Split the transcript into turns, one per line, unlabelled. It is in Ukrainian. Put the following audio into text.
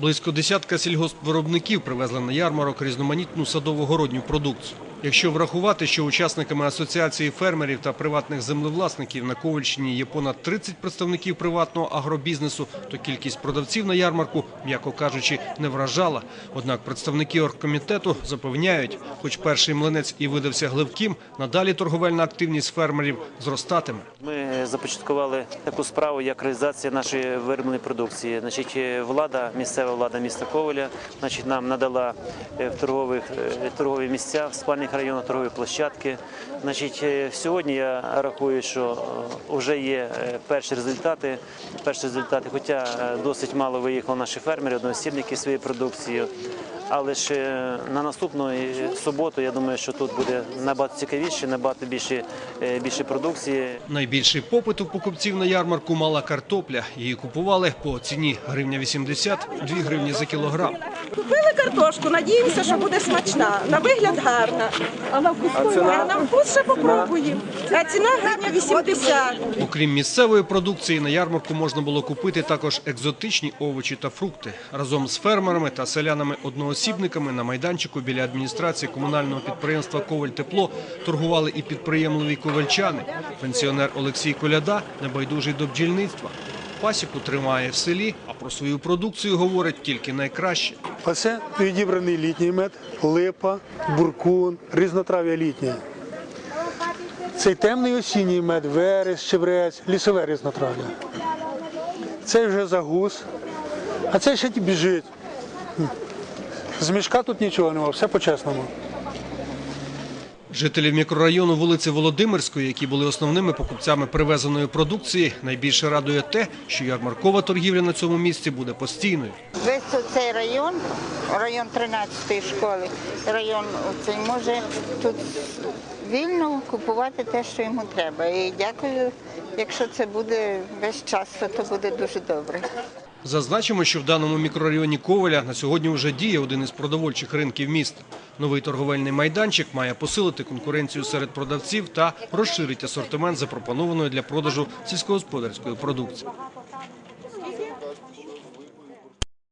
Близько десятка сільгоспвиробників привезли на ярмарок різноманітну садово-городню продукцію. Якщо врахувати, що учасниками асоціації фермерів та приватних землевласників на Ковальщині є понад 30 представників приватного агробізнесу, то кількість продавців на ярмарку, м'яко кажучи, не вражала. Однак представники оргкомітету запевняють, хоч перший млинець і видався гливким, надалі торговельна активність фермерів зростатиме.
Ми започаткували таку справу, як реалізація нашої виробленої продукції. Значить, е, влада, місцева влада міста Коваля, значить, нам надала е, в торгових е, торгові місця в спальних районах торгові площадки. Значить, е, сьогодні я рахую, що вже є е, перші результати. Перші результати, хоча е, досить мало виїхало наші фермери, одноосібники своєю продукцією. Але ж на наступну суботу я думаю, що тут буде набагато цікавіше, набагато більше, е, більше продукції.
Найбільший попит у покупців на ярмарку мала картопля. Її купували по ціні гривня 80, 2 гривні за кілограм.
Купили картошку, надіємося, що буде смачна. На вигляд гарна. А на вкус, а на вкус ще попробуємо. А ціна гривня 80.
Окрім місцевої продукції, на ярмарку можна було купити також екзотичні овочі та фрукти. Разом з фермерами та селянами-одноосібниками на майданчику біля адміністрації комунального підприємства Коваль Тепло торгували і підприємливі ковальчани. Пенсіонер Олексій Коляда небайдужий до бджільництва. Пасіку тримає в селі, а про свою продукцію говорить тільки найкраще.
Оце відібраний літній мед, липа, буркун, різнотрав'я літнє. Цей темний осінній мед, верес, чебрець, лісове різнотрав'я. Цей вже загус, а цей ще біжить. З мішка тут нічого немає, все по-чесному.
Жителів мікрорайону вулиці Володимирської, які були основними покупцями привезеної продукції, найбільше радує те, що ярмаркова торгівля на цьому місці буде постійною.
Весь цей район, район 13-ї школи, район цей може тут вільно купувати те, що йому треба. І дякую, якщо це буде весь час, то, то буде дуже добре.
Зазначимо, що в даному мікрорайоні Коваля на сьогодні вже діє один із продовольчих ринків міста. Новий торговельний майданчик має посилити конкуренцію серед продавців та розширити асортимент запропонованої для продажу сільськогосподарської продукції.